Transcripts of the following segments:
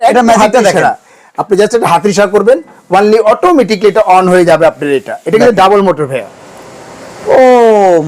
এটা ম্যাজিকটা দেখেন। আপনি জাস্ট একটা হাতের ইশারা করবেন ওয়ানলি অটোমেটিকলি এটা অন হয়ে যাবে আপনার এটা। এটা কিন্তু ডাবল মোটর ভাইয়া। ও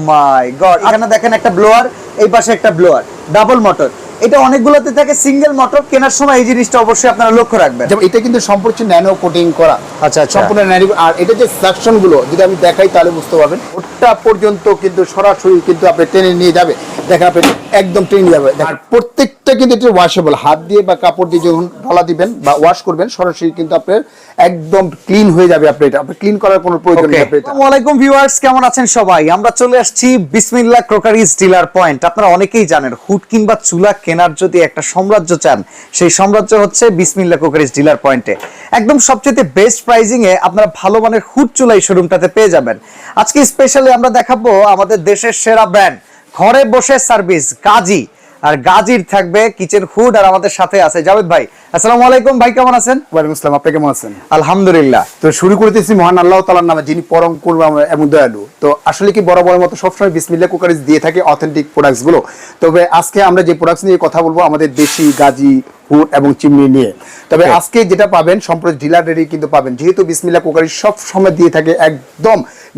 মাই গড এখানে দেখেন একটা ব্লোয়ার এই পাশে একটা ব্লোয়ার ডাবল মোটর এটা অনেকগুলোতে থাকে সিঙ্গেল মোটর কেনার সময় এই জিনিসটা অবশ্যই আপনারা লক্ষ্য রাখবেন। যেমন এটা কিন্তু সম্পূর্ণ ন্যানো কোটিং করা। আচ্ছা, আচ্ছা। সম্পূর্ণ ন্যানো আর এটা যে সাকশনগুলো যদি আমি দেখাই তাহলে বুঝতে পারবেন ওটা পর্যন্ত কিন্তু সরাসরি কিন্তু আপনি টেনে নিয়ে যাবে। দেখেন আপনি একদম টেনে নিয়ে যাবে। আর প্রত্যেকটা কিন্তু এটা ওয়াশেবল হাত দিয়ে বা কাপড় দিয়ে যখন ঢালা দিবেন বা ওয়াশ করবেন সরাসরি কিন্তু আপনার একদম ক্লিন হয়ে যাবে আপনি এটা। আপনি ক্লিন করার কোনো প্রয়োজন নেই আসসালামু আলাইকুম ভিউয়ার্স কেমন আছেন সবাই? আমরা চলে আসছি বিসমিল্লাহ ক্রোকারিজ ডিলার পয়েন্ট আপনারা অনেকেই জানেন হুড কিংবা চুলা কেনার যদি একটা সাম্রাজ্য চান সেই সাম্রাজ্য হচ্ছে বিসমিল্লাহ ক্রোকারিজ ডিলার পয়েন্টে একদম সবচেয়ে বেস্ট প্রাইজিং এ আপনারা ভালো মানের হুড চুলা এই শোরুমটাতে পেয়ে যাবেন। আজকে স্পেশালি আমরা দেখাবো আমাদের দেশের সেরা ব্র্যান্ড ঘরে বসে সার্ভিস গাজী। আর গাজীর থাকবে কিচেন হুড আর আমাদের সাথে আছে জাভেদ ভাই। আসসালামু আলাইকুম ভাই কেমন আছেন? ওয়ালাইকুম আসসালাম আপনি কেমন আছেন? আলহামদুলিল্লাহ। তো শুরু করতেছি মহান আল্লাহ তালার নামে যিনি পরম করুণা এবং দয়ালু। তো আসলে কি বরাবরের মতো সবসময় বিসমিল্লা কুকারিজ দিয়ে থাকে অথেন্টিক প্রোডাক্টসগুলো? তবে আজকে আমরা যে প্রোডাক্টস নিয়ে কথা বলব আমাদের দেশি গাজী হুড এবং চিমনি নিয়ে। তবে আজকে যেটা পাবেন সম্প্রতি ডিলার রেডি কিন্তু পাবেন। যেহেতু বিসমিল্লা কুকারিজ সব সময় দিয়ে থাকে একদম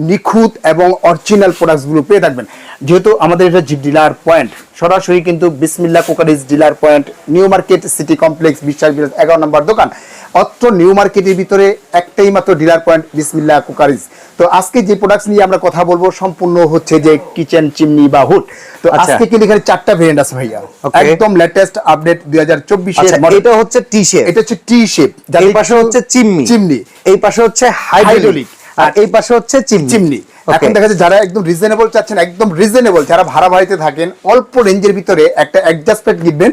নিখুঁত এবং অরিজিনাল প্রোডাক্টসগুলো পেয়ে থাকবেন। যেহেতু আমাদের এটা ডিলার পয়েন্ট সরাসরি কিন্তু Bismillah cookeries dealer point new market city complex Biswas Bilas এগারো নম্বর দোকান। অত্র নিউ মার্কেটের ভিতরে একটাই মাত্র ডিলার পয়েন্ট বিসমিল্লা কুকারিজ। তো আজকে যে প্রোডাক্টস নিয়ে আমরা কথা বলব সম্পূর্ণ হচ্ছে যে কিচেন চিমনি বা হুড তো আচ্ছা। আজকে কিন্তু এখানে চারটা ভেরিয়েন্ট আছে ভাইয়া। একদম লেটেস্ট আপডেট দুই হাজার চব্বিশের আচ্ছা এটা হচ্ছে টি শেপ এটা হচ্ছে টি শেপ যার পাশে হচ্ছে চিমনি চিমনি এই পাশে হচ্ছে হাইড্রোলিক। আর এই পাশে হচ্ছে চিমনি. এখন দেখা যাচ্ছে যারা একদম রিজনেবল চাচ্ছেন একদম রিজনেবল যারা ভাড়া বাড়িতে থাকেন অল্প রেঞ্জের ভিতরে একটা অ্যাডজাস্ট ফ্যান কিনবেন।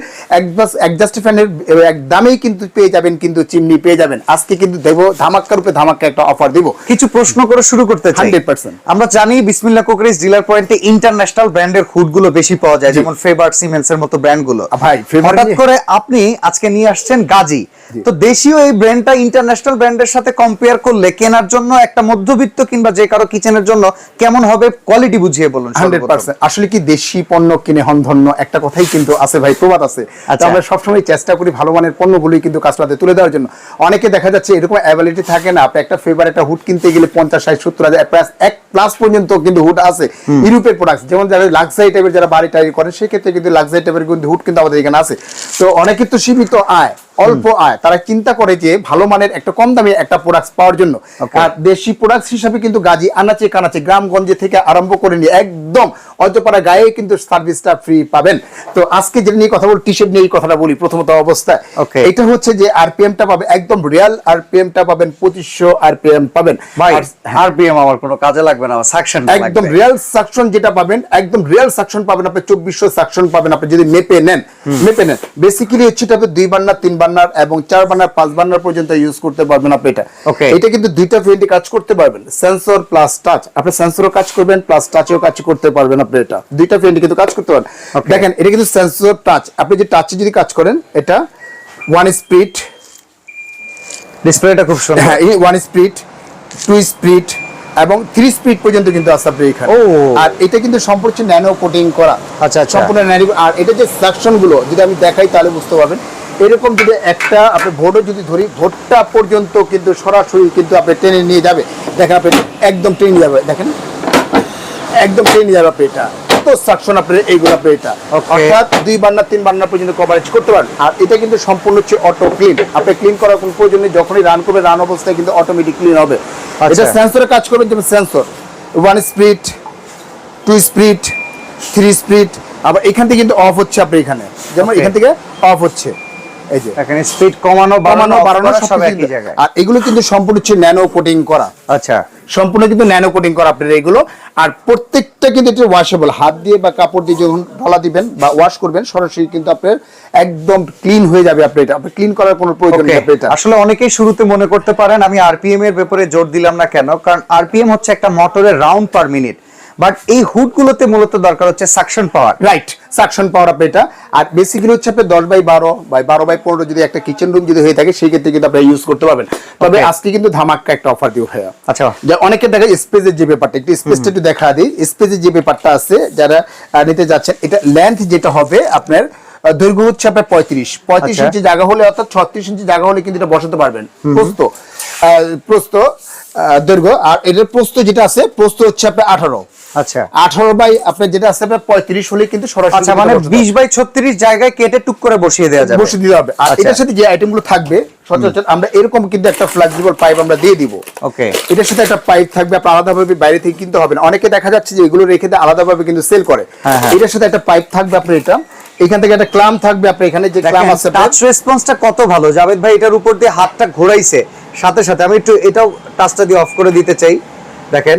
অ্যাডজাস্ট ফ্যানের এক দামেই কিন্তু পেয়ে যাবেন কিন্তু চিমনি পেয়ে যাবেন। আজকে কিন্তু দেবো ধামাক্কার উপরে ধামাক্কা একটা অফার দিব। কিছু প্রশ্ন করে শুরু করতে চাই। 100% আমরা জানি বিসমিল্লাহ কোকরিজ ডিলার পয়েন্টে ইন্টারন্যাশনাল ব্র্যান্ডের হুডগুলো বেশি পাওয়া যায় যেমন ফেভার সিমেন্স এর মতো ব্র্যান্ডগুলো ভাই, হঠাৎ করে আপনি আজকে নিয়ে আসছেন গাজী। তো দেশীয় এই ব্র্যান্ডটা ইন্টারন্যাশনাল ব্র্যান্ডের সাথে কম্পেয়ার করলে কেনার জন্য একটা মধ্যবিত্ত কিংবা যে কারও কিচেনের জন্য কেমন হবে কোয়ালিটি বুঝিয়ে বলুন আসলে কি দেশি পণ্য কিনে হন ধন্য একটা কথাই কিন্তু আছে ভাই প্রবাদ আছে। আচ্ছা। আমরা সবসময় চেষ্টা করি ভালো মানের পণ্যগুলোই কিন্তু কাস্টমারদের তুলে দেওয়ার জন্য। অনেকে দেখা যাচ্ছে এরকম অ্যাবিলিটি থাকে না আপনি একটা ফেভার একটা হুড কিনতে গেলে পঞ্চাশ ষাট সত্তর হাজার প্লাস এক প্লাস পর্যন্ত কিন্তু হুড আছে। ইউরোপের প্রোডাক্ট যেমন যারা লাক্সারি টাইপের যারা বাড়ি টাইপ করে সেক্ষেত্রে কিন্তু লাক্সারি টাইপের কিন্তু হুড কিন্তু আমাদের এখানে আছে। তো অনেকে তো সীমিত আয়। অল্প আয় তারা চিন্তা করে যে ভালো মানের একটা কম দামে একটা প্রোডাক্ট পাওয়ার জন্য. আর দেশি প্রোডাক্ট হিসাবে কিন্তু গাজী আনাচে কানাচে গ্রামগঞ্জে থেকে আরম্ভ করে নিয়ে একদম অজপাড়া গায়ে কিন্তু সার্ভিসটা ফ্রি পাবেন। তো আজকে যেটা নিয়ে কথা বলি টি শার্ট নিয়ে কথাটা বলি প্রথমত অবস্থায়। এটা হচ্ছে যে আরপিএম টা পাবেন একদম রিয়াল আরপিএম টা পাবেন পঁচিশশো আরপিএম পাবেন। ভাই আর- আরপিএম আমার কোনো কাজে লাগবে না সাকশন একদম রিয়াল সাকশন যেটা পাবেন একদম রিয়াল সাকশন পাবেন আপনি চব্বিশশো সাকশন পাবেন আপনি যদি মেপে নেন। মেপে নেন। বেসিক্যালি হচ্ছে এটা দুই বান্নার তিন বান্নার এবং চার বান্নার পাঁচ বান্নার পর্যন্ত ইউজ করতে পারবেন আপনি এটা. এটা কিন্তু দুইটা ফিল্ডে কাজ করতে পারবেন। সেন্সর প্লাস টাচ আপনি সেন্সরও কাজ করবেন প্লাস টাচেও কাজ করতে পারবেন আপনি। এটা দুইটা কিন্তু কাজ করতে Okay. দেখেন এটা কিন্তু সেন্সর টাচ আপনি যে টাচে যদি কাজ করেন এটা ওয়ান স্পিড ডিসপ্লেটা খুব সুন্দর। হ্যাঁ ওয়ান স্পিড টু স্পিড এবং থ্রি স্পিড পর্যন্ত কিন্তু আছে এখানে। ও। আর এটা কিন্তু সম্পূর্ণ ন্যানো কোটিং করা। আচ্ছা, আচ্ছা। সম্পূর্ণ ন্যানো আর এটা যে সাকশনগুলো যদি আমি দেখাই তাহলে বুঝতে পারবেন। এরকম যদি একটা আপনি ভোটও যদি ধরি ভোটটা পর্যন্ত কিন্তু সরাসরি কিন্তু আপনি টেনে নিয়ে যাবে। দেখেন আপনি একদম টেনে যাবে। দেখেন একদম টেনে নিয়ে যাবে আপনি এটা। কত সাকশন আপনি এইগুলো আপনি এটা। অর্থাৎ দুই বান্না তিন বান্না পর্যন্ত কভারেজ করতে পারেন। আর এটা কিন্তু সম্পূর্ণ হচ্ছে অটো ক্লিন আপনি ক্লিন করার কোনো প্রয়োজন নেই যখনই রান করবে রান অবস্থায় কিন্তু অটোমেটিক ক্লিন হবে। আচ্ছা। এটা সেন্সরে কাজ করবে যেমন sensor one speed two speed three speed আবার এখান থেকে কিন্তু অফ হচ্ছে আপনি এখানে। যেমন এখান থেকে অফ হচ্ছে। এই যে এখানে স্পিড কমানো বাড়ানো বাড়ানো সব একই জায়গায়। আর এগুলো কিন্তু সম্পূর্ণ হচ্ছে ন্যানো কোটিং করা। আচ্ছা। সম্পূর্ণ কিন্তু ন্যানো কোটিং করা আপনার এগুলো। আর প্রত্যেকটা কিন্তু এটা ওয়াশেবল হাত দিয়ে বা কাপড় দিয়ে যখন ঢালা দিবেন বা ওয়াশ করবেন সরাসরি কিন্তু আপনার একদম ক্লিন হয়ে যাবে আপনি এটা। আপনি ক্লিন করার কোনো প্রয়োজন নেই এটা। আসলে অনেকেই শুরুতে মনে করতে পারেন আমি আরপিএম এর ব্যাপারে জোর দিলাম না কেন? কারণ আরপিএম হচ্ছে একটা মোটরের রাউন্ড পার মিনিট বাট এই হুড গুলোতে মূলত দরকার হচ্ছে suction power. Right suction power আপনি এটা। আর বেসিক্যালি হচ্ছে আপনি দশ বাই বারো বাই বারো বাই পনেরো যদি একটা কিচেন রুম যদি হয়ে থাকে সেই ক্ষেত্রে কিন্তু আপনি ইউজ করতে পারবেন। তবে আজকে কিন্তু ধামাক্কা একটা অফার দিব ভাইয়া। আচ্ছা। যে অনেকে দেখা স্পেসের যে ব্যাপারটা একটু স্পেসটা একটু দেখা দিই। স্পেসের যে ব্যাপারটা আছে যারা নিতে যাচ্ছেন এটা লেন্থ যেটা হবে আপনার দৈর্ঘ্য হচ্ছে আপনার পঁয়ত্রিশ। পঁয়ত্রিশ আচ্ছা। ইঞ্চি জায়গা হলে অর্থাৎ ছত্রিশ ইঞ্চি জায়গা হলে কিন্তু এটা বসাতে পারবেন। প্রস্ত প্রস্ত দৈর্ঘ্য। আর এটার প্রস্ত যেটা আছে প্রস্ত হচ্ছে আপনার আঠারো। আচ্ছা। আঠারো বাই আপনার যেটা আছে আপনার পঁয়ত্রিশ হলে কিন্তু সরাসরি আচ্ছা মানে বসাতে বিশ বাই ছত্রিশ জায়গায় কেটে টুক করে বসিয়ে দেওয়া যাবে। বসে দিতে হবে আর আচ্ছা। এটার সাথে যে আইটেম থাকবে সচরাচর আমরা এরকম কিন্তু একটা ফ্লেক্সিবল পাইপ আমরা দিয়ে দিব। ওকে এটার সাথে একটা পাইপ থাকবে আপনার আলাদাভাবে বাইরে থেকে কিনতে হবে না। অনেকে দেখা যাচ্ছে যে এগুলো রেখে দিয়ে আলাদাভাবে কিন্তু সেল করে। হ্যাঁ, হ্যাঁ। এটার সাথে একটা পাইপ থাকবে আপনার এটা। এখান থেকে একটা ক্লাম থাকবে আপনার এখানে যে ক্লাম আছে টাচ রেসপন্সটা কত ভালো। জাভেদ ভাই এটার উপর দিয়ে হাতটা ঘোরাইছে। সাথে সাথে আমি একটু এটাও টাচটা দিয়ে অফ করে দিতে চাই। দেখেন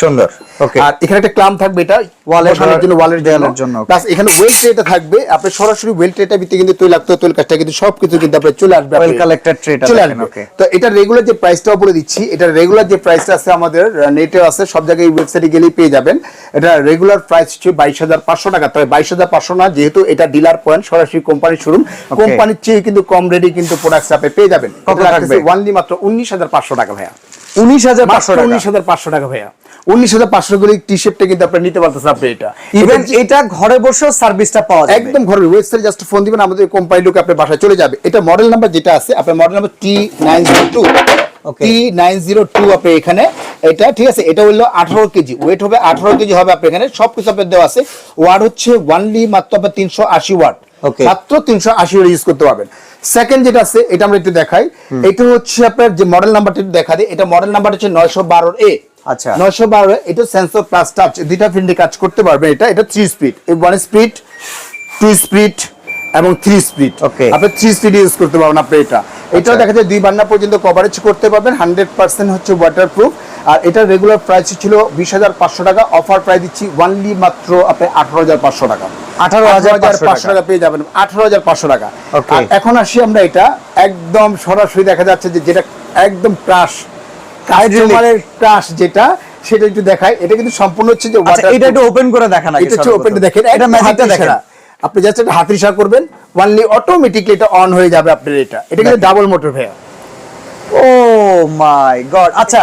সুন্দর। ওকে আর এখানে একটা ক্লাম থাকবে এটা Wall জন্য ওয়ালের দেয়ালের জন্য। জন্য, প্লাস এখানে ওয়েল ট্রেটা থাকবে আপনি সরাসরি ওয়েল ট্রেটা ভিতরে কিন্তু তৈলাক্ত তৈল কাজটা কিন্তু সবকিছু কিন্তু আপনার চলে আসবে Well আপনার- collected চলে আসবে। তো এটা রেগুলার যে প্রাইসটাও বলে দিচ্ছি এটা রেগুলার যে প্রাইসটা আছে আমাদের নেটে আছে সব জায়গায় ওয়েবসাইটে গেলেই পেয়ে যাবেন। এটা রেগুলার প্রাইস হচ্ছে বাইশ হাজার পাঁচশো টাকা তবে বাইশ হাজার পাঁচশো না যেহেতু এটা ডিলার পয়েন্ট সরাসরি কোম্পানির শোরুম কোম্পানির চেয়ে কিন্তু কম রেডি কিন্তু প্রোডাক্ট আপনি পেয়ে যাবেন। কত থাকবে? মাত্র উনিশ হাজার পাঁচশো টাকা ভাইয়া। উনিশ হাজার পাঁচশো টাকা। উনিশ হাজার পাঁচশো টাকা ভাইয়া। উনিশ হাজার পাঁচশো করে টি শার্টটা কিন্তু আপনি নিতে পারতেছেন আপনি এটা। ইভেন এটা ঘরে বসেও সার্ভিসটা পাওয়া যাবে। একদম ঘরের ওয়েবসাইটে জাস্ট ফোন দিবেন আমাদের কোম্পানি লোক আপনার বাসায় চলে যাবে। এটা মডেল নাম্বার যেটা আছে আপনার model number T nine zero two T nine zero two আপনি এখানে। এটা ঠিক আছে এটা হলো আঠারো কেজি। ওয়েট হবে আঠারো কেজি হবে আপনার এখানে। সবকিছু আপনার দেওয়া আছে। ওয়ার্ড হচ্ছে ওয়ানলি মাত্র আপনার তিনশো আশি Okay. মাত্র তিনশো আশি ইউজ করতে পারবেন। সেকেন্ড যেটা আছে এটা আমরা একটু দেখাই। এটা হচ্ছে আপনার যে মডেল নাম্বারটা দেখা দিই। এটা মডেল নাম্বার হচ্ছে নয়শো বারোর এ আচ্ছা। নয়শো বারো এটা সেন্সর প্লাস টাচ দুইটা ফিল্ডে কাজ করতে পারবেন এটা। এটা three speed one speed two speed এবং থ্রি স্পিড. আপনি থ্রি স্পিড ইউজ করতে পারবেন আপনি এটা এটাও আচ্ছা। দেখা যায় দুই বান্না পর্যন্ত কভারেজ করতে পারবেন হান্ড্রেড পার্সেন্ট হচ্ছে ওয়াটার প্রুফ আর এটার রেগুলার প্রাইস ছিল বিশ হাজার পাঁচশো টাকা অফার প্রাইস দিচ্ছি ওয়ানলি মাত্র আপনি আঠারো হাজার পাঁচশো টাকা 18,500 পাঁচশো টাকা পেয়ে যাবেন আঠারো হাজার পাঁচশো টাকা এখন আসি আমরা এটা একদম সরাসরি দেখা যাচ্ছে যে যেটা একদম ক্রাশ কাস্টমারের ক্রাশ যেটা সেটা একটু দেখাই এটা কিন্তু সম্পূর্ণ হচ্ছে যে আচ্ছা। এটা একটু ওপেন করে দেখান না এটা হচ্ছে। ওপেনটা দেখেন এটা ম্যাজিকটা ইশারা। আপনি জাস্ট একটা হাতের ইশারা করবেন ওয়ানলি অটোমেটিকলি এটা অন হয়ে যাবে আপনার এটা। এটা কিন্তু ডাবল মোটর ভাইয়া। ও মাই গড আচ্ছা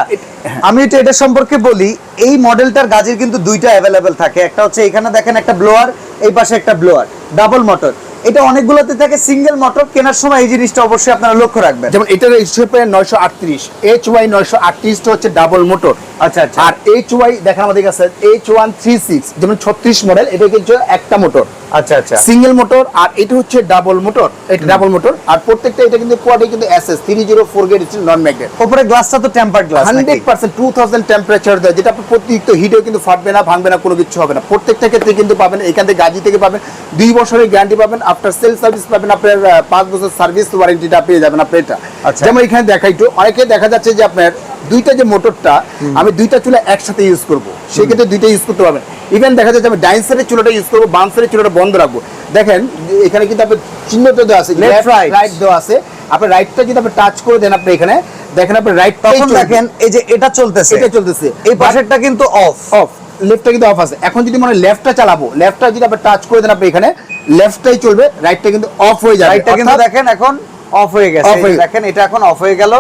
আমি একটু এটা সম্পর্কে বলি এই মডেলটার গাজের কিন্তু দুইটা অ্যাভেলেবেল থাকে। একটা হচ্ছে এখানে দেখেন একটা ব্লোয়ার এই পাশে একটা ব্লোয়ার ডাবল মোটর এটা অনেকগুলোতে থাকে সিঙ্গেল মোটর কেনার সময় এই জিনিসটা অবশ্যই আপনারা লক্ষ্য রাখবেন। যেমন এটার হিসেবে নয়শো আটত্রিশ এইচ ওয়াই নয়শো আটত্রিশটা হচ্ছে ডাবল মোটর আচ্ছা আচ্ছা। আর এইচ ওয়াই দেখেন আমাদের কাছে এইচ ওয়ান থ্রি সিক্স যেমন ছত্রিশ মডেল এটা কিন্তু একটা মোটর আচ্ছা আচ্ছা। সিঙ্গেল মোটর আর এটা হচ্ছে ডাবল মোটর এটা ডাবল মোটর আর প্রত্যেকটা এটা কিন্তু কোয়াডে কিন্তু SS three zero four non magnet উপরে গ্লাসটা তো temper glass hundred percent two thousand temperature দেয় যেটা আপনার প্রতিনিয়ত হিটেও কিন্তু ফাটবে না ভাঙবে না কোনো কিছু হবে না। প্রত্যেকটা ক্ষেত্রে কিন্তু পাবেন এখান থেকে গাজি থেকে পাবেন দুই বছরের গ্যারান্টি পাবেন আফটার সেল সার্ভিস পাবেন আপনার পাঁচ বছর সার্ভিস ওয়ারেন্টিটা পেয়ে যাবেন আপনি এটা। আচ্ছা। যেমন এখানে দেখাই একটু অনেকে দেখা যাচ্ছে যে আপনার দুইটা যে মোটরটা আমি দুইটা চুলা একসাথে ইউজ করব। সেই ক্ষেত্রে দুইটা ইউজ করতে পারবেন। ইভেন দেখা যাচ্ছে আমি ডাইন সাইডের চুলাটা ইউজ করব বাম সাইডের চুলাটা বন্ধ রাখব। দেখেন এখানে কিন্তু আপনার চিহ্নটা দেওয়া আছে right. রাইট দেওয়া আছে। আপনার রাইটটা যদি আপনি টাচ করে দেন আপনি এখানে দেখেন আপনি রাইট তখন দেখেন এই যে এটা চলতেছে। এটা চলতেছে। এই পাশেরটা কিন্তু অফ অফ লেফটটা কিন্তু অফ আছে। এখন যদি মানে লেফটটা চালাবো লেফটটা যদি আপনি টাচ করে দেন আপনি এখানে লেফটটাই চলবে রাইটটা কিন্তু অফ হয়ে যাবে। রাইটটা কিন্তু দেখেন এখন অফ হয়ে গেছে। দেখেন এটা এখন অফ হয়ে গেল।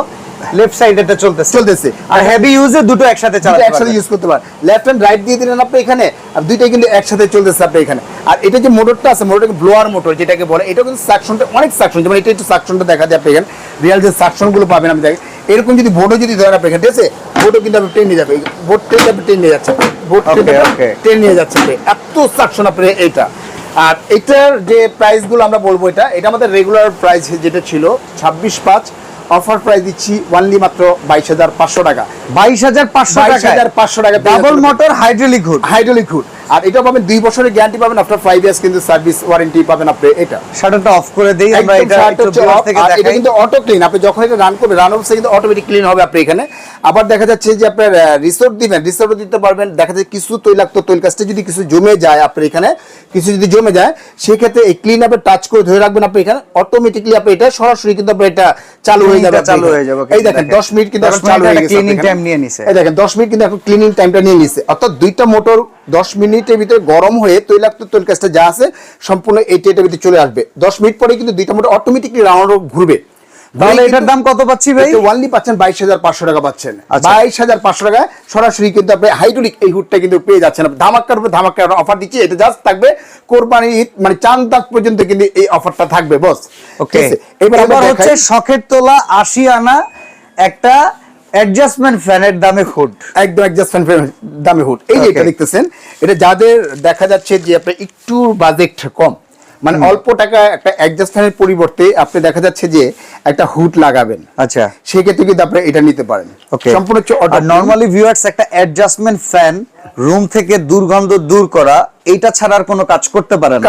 লেফট সাইড এটা চলতেছে। চলতেছে। আর হেভি ইউজে দুটো একসাথে চালাতে একসাথে ইউজ করতে পারেন লেফট এন্ড রাইট দিয়ে দিলেন আপনি এখানে আর দুইটাই কিন্তু একসাথে চলতেছে আপনি এখানে। আর এটা যে মোটরটা আছে মোটরটাকে ব্লোয়ার মোটর যেটাকে বলে এটা কিন্তু সাকশনটা অনেক সাকশন যেমন এটা একটু সাকশনটা দেখা যায় আপনি এখানে। রিয়াল যে সাকশনগুলো পাবেন আপনি দেখেন। এরকম যদি বোর্ডও যদি ধরেন আপনি এখানে ঠিক আছে? বোর্ডও কিন্তু আপনি ট্রেন নিয়ে যাবে বোর্ড ট্রেন আপনি ট্রেন নিয়ে যাচ্ছে বোর্ড ট্রেন নিয়ে যাচ্ছে এত সাকশন আপনি এটা। আর এটার যে প্রাইসগুলো আমরা বলব এটা এটা আমাদের রেগুলার প্রাইস যেটা ছিল ছাব্বিশ পাঁচ অফার প্রাইস দিচ্ছি ওয়ানলি মাত্র বাইশ হাজার পাঁচশো টাকা। বাইশ হাজার পাঁচশো টাকা পাঁচশো টাকা double motor hydraulic hood hydraulic hood আর এটা পাবেন দুই বছরের গ্যারান্টি পাবেন আফটার ফাইভ ইয়ার্স কিন্তু সার্ভিস ওয়ারেন্টি পাবেন আপনি এটা শাটারটা অফ করে দেই আমরা এটা এটা কিন্তু অটো ক্লিন আপনি যখন এটা রান করবেন রান অবস্থায় কিন্তু অটোমেটিক ক্লিন হবে আপনি এখানে আবার দেখা যাচ্ছে যে আপনার রিসোর্ট দিবেন রিসোর্টও দিতে পারবেন দেখা যাচ্ছে কিছু তৈলাক্ত তৈল কাজটা যদি কিছু জমে যায় আপনার এখানে কিছু যদি জমে যায় সেক্ষেত্রে এই ক্লিন আপে টাচ করে ধরে রাখবেন আপনি এখানে অটোমেটিকলি আপনি এটা সরাসরি কিন্তু আপনি এটা চালু হয়ে যাবে চালু হয়ে যাবে। এই দেখেন দেখেন। 10 মিনিট কিন্তু চালু হয়ে গেছে এখানে। time নিয়ে নিছে। এই দেখেন 10 মিনিট কিন্তু এখন ক্লিনিং টাইমটা নিয়ে নিছে অর্থাৎ দুইটা মোটর 10 মিনিটের ভিতরে গরম হয়ে তৈলাক্ত তৈল কাজটা যা আছে সম্পূর্ণ এই টেটের ভিতরে চলে আসবে। 10 মিনিট পরে কিন্তু দুইটা মোটর অটোমেটিকলি রাউন্ড ঘুরবে। তাহলে এটার দাম কত পাচ্ছি ভাই? ওয়ানলি পাচ্ছেন বাইশ হাজার পাঁচশো টাকা পাচ্ছেন। আচ্ছা। বাইশ হাজার পাঁচশো টাকা সরাসরি কিন্তু আপনি হাইড্রোলিক এই হুডটা কিন্তু পেয়ে যাচ্ছেন। ধামাক্কার উপর ধামাক্কার অফার দিচ্ছি এটা জাস্ট থাকবে কোরবানি ঈদ মানে চাঁদ দাগ পর্যন্ত কিন্তু এই অফারটা থাকবে বস ওকে এবার হচ্ছে শখের তোলা আশি আনা একটা অ্যাডজাস্টমেন্ট ফ্যানের দামে হুড। একদম অ্যাডজাস্টমেন্ট দামে হুড। এই যে এটা দেখতেছেন এটা যাদের দেখা যাচ্ছে যে আপনার একটু বাজেট কম মানে অল্প টাকা একটা অ্যাডজাস্ট ফ্যানের পরিবর্তে আপনি দেখা যাচ্ছে যে একটা হুড লাগাবেন। আচ্ছা। সেক্ষেত্রে কিন্তু আপনি এটা নিতে পারেন। ওকে সম্পূর্ণ হচ্ছে নরমালি ভিউয়ার্স একটা অ্যাডজাস্টমেন্ট ফ্যান রুম থেকে দুর্গন্ধ দূর করা এইটা ছাড়া আর কোনো কাজ করতে পারে না।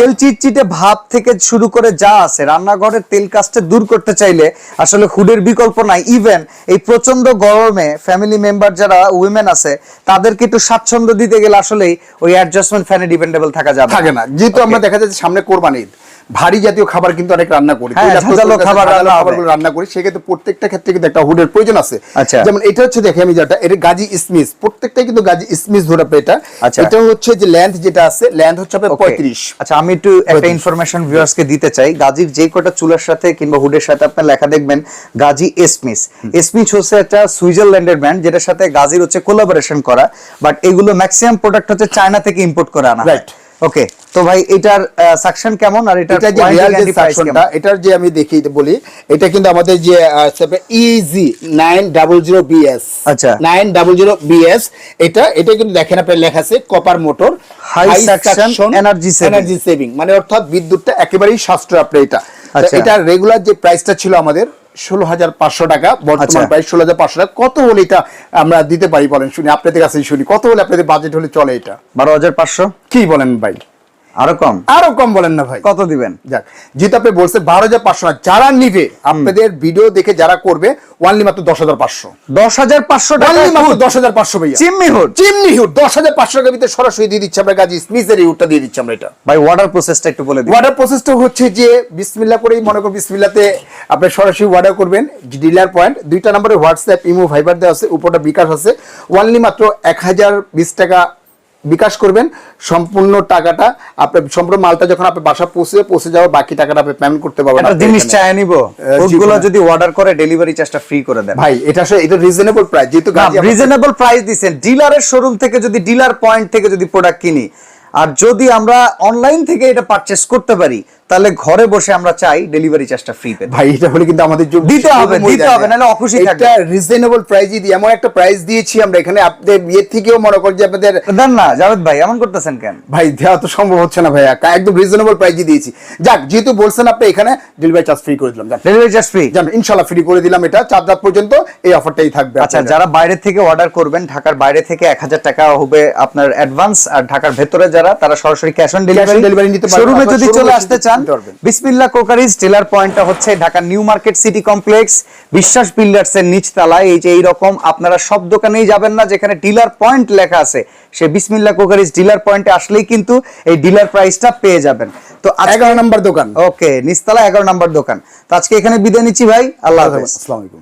তেল চিটচিটে ভাব থেকে শুরু করে যা আছে রান্নাঘরের তেল কাজটা দূর করতে চাইলে আসলে হুডের বিকল্প নাই। ইভেন এই প্রচণ্ড গরমে ফ্যামিলি মেম্বার যারা উইমেন আছে তাদেরকে একটু স্বাচ্ছন্দ্য দিতে গেলে আসলেই ওই অ্যাডজাস্টমেন্ট ফ্যানে ডিপেন্ডেবল থাকা যাবে থাকে না। যেহেতু আমরা দেখা যাচ্ছে সামনে কোরবানি ভারী জাতীয় খাবার কিন্তু অনেক রান্না করি। হ্যাঁ, খাবার রান্না করি। সেক্ষেত্রে প্রত্যেকটা ক্ষেত্রে কিন্তু একটা হুডের প্রয়োজন আছে। আচ্ছা। যেমন এটা হচ্ছে দেখে আমি যেটা এটা গাজী স্মিস প্রত্যেকটাই কিন্তু গাজী স্মিস ধরে এটা। আচ্ছা। এটা হচ্ছে যে ল্যান্ড যেটা আছে ল্যান্ড হচ্ছে আপনার পঁয়ত্রিশ। আচ্ছা আমি একটু একটা ইনফরমেশন ভিউয়ার্সকে দিতে চাই। গাজীর যে কটা চুলার সাথে কিংবা হুডের সাথে আপনার লেখা দেখবেন গাজী এসমিস এসমিস হচ্ছে একটা সুইজারল্যান্ডের ব্র্যান্ড যেটার সাথে গাজীর হচ্ছে কোলাবোরেশন করা। বাট এগুলো ম্যাক্সিমাম প্রোডাক্ট হচ্ছে চায়না থেকে ইম্পোর্ট করে আনা Right. ওকে তো ভাই এটার সাকশন কেমন আর এটার এটা যে রিয়াল যে সাকশনটা এটার যে আমি দেখি বলি এটা কিন্তু আমাদের যে easy nine double zero BS আচ্ছা। নাইন ডাবল জিরো বিএস এটা এটা কিন্তু দেখেন আপনার লেখা আছে copper motor High suction energy saving। Energy saving মানে অর্থাৎ বিদ্যুৎটা একেবারেই সাশ্রয় আপনি এটা আচ্ছা। এটা রেগুলার যে প্রাইসটা ছিল আমাদের ষোলো হাজার পাঁচশো টাকা বর্তমান প্রায় প্রাইস ষোলো হাজার পাঁচশো টাকা। কত হলে এটা আমরা দিতে পারি বলেন? শুনি আপনাদের কাছে শুনি। কত হলে আপনাদের বাজেট হলে চলে এটা? বারো হাজার পাঁচশো। কি বলেন ভাই? আরও কম? আরও কম বলেন না ভাই। কত দিবেন? যাক যেহেতু আপনি বলছেন বারো হাজার পাঁচশো না যারা নিবে আপনাদের ভিডিও দেখে যারা করবে ওয়ানলি মাত্র দশ হাজার পাঁচশো। দশ হাজার পাঁচশো টাকা মাত্র দশ হাজার পাঁচশো ভাইয়া। চিমনি হুড চিমনি হুড দশ হাজার পাঁচশো টাকার ভিতরে সরাসরি দিয়ে দিচ্ছে আমরা। গাজী স্মিথের হুডটা দিয়ে দিচ্ছি আমরা এটা। ভাই ওয়াটার প্রসেসটা একটু বলে দিন। ওয়াটার প্রসেসটা হচ্ছে যে বিসমিল্লা করেই মনে করুন বিসমিল্লাতে আপনি সরাসরি অর্ডার করবেন। ডিলার পয়েন্ট দুইটা নম্বরে হোয়াটসঅ্যাপ ইমো ভাইবার দেওয়া আছে উপরটা বিকাশ আছে। ওয়ানলি মাত্র এক হাজার বিশ টাকা বিকাশ করবেন সম্পূর্ণ টাকাটা আপনার সম্পূর্ণ মালটা যখন আপনি বাসা পৌঁছে পৌঁছে যাওয়ার বাকি টাকাটা আপনি পেমেন্ট করতে পারবেন একটা জিনিস চাই নিব। ওগুলো যদি অর্ডার করে ডেলিভারি চার্জটা ফ্রি করে দেন। ভাই এটা আসলে এটা রিজনেবল প্রাইস যেহেতু রিজনেবল প্রাইস দিচ্ছেন ডিলারের শোরুম থেকে যদি ডিলার পয়েন্ট থেকে যদি প্রোডাক্ট কিনি আর যদি আমরা অনলাইন থেকে এটা পারচেস করতে পারি তাহলে ঘরে বসে আমরা চাই ডেলিভারি চার্জটা ফ্রি পেতে। ভাই এটা হলে কিন্তু আমাদের জন্য দিতে হবে, দিতে হবে, নাহলে অখুশি থাকবে। এটা রিজনেবল প্রাইসই দিই এমন একটা প্রাইস দিয়েছি আমরা এখানে আপনাদের বিয়ের থেকেও মনে করি যে আপনাদের দেন না জাভেদ ভাই এমন করতেছেন কেন? ভাই দেওয়া তো সম্ভব হচ্ছে না ভাই একা একদম রিজনেবল প্রাইসই দিয়েছি। যাক যেহেতু বলছেন আপনি এখানে ডেলিভারি চার্জ ফ্রি করে দিলাম যাক। ডেলিভারি চার্জ ফ্রি ইনশাআল্লাহ ফ্রি করে দিলাম এটা চার রাত পর্যন্ত এই অফারটাই থাকবে আচ্ছা যারা বাইরে থেকে অর্ডার করবেন ঢাকার বাইরে থেকে এক হাজার টাকা হবে আপনার অ্যাডভান্স আর ঢাকার ভেতরে যারা তারা সরাসরি ক্যাশ অন on ডেলিভারি নিতে পারবেন, শোরুমে যদি চলে আসতে চান পারবেন। বিসমিল্লা কোকারিজ টেলার পয়েন্টটা হচ্ছে Dhaka new market city complex Biswas builders এর নিচ তলায়। এই যে এইরকম আপনারা সব দোকানেই যাবেন না যেখানে ডিলার পয়েন্ট লেখা আছে সে বিসমিল্লা কোকারিজ ডিলার পয়েন্টে আসলেই কিন্তু এই ডিলার প্রাইসটা পেয়ে যাবেন। তো আজকে এগারো নম্বর দোকান। ওকে নিচতলা এগারো নম্বর দোকান। তো আজকে এখানে বিদায় নিচ্ছি ভাই আল্লাহ হাফেজ। আসসালামু আলাইকুম।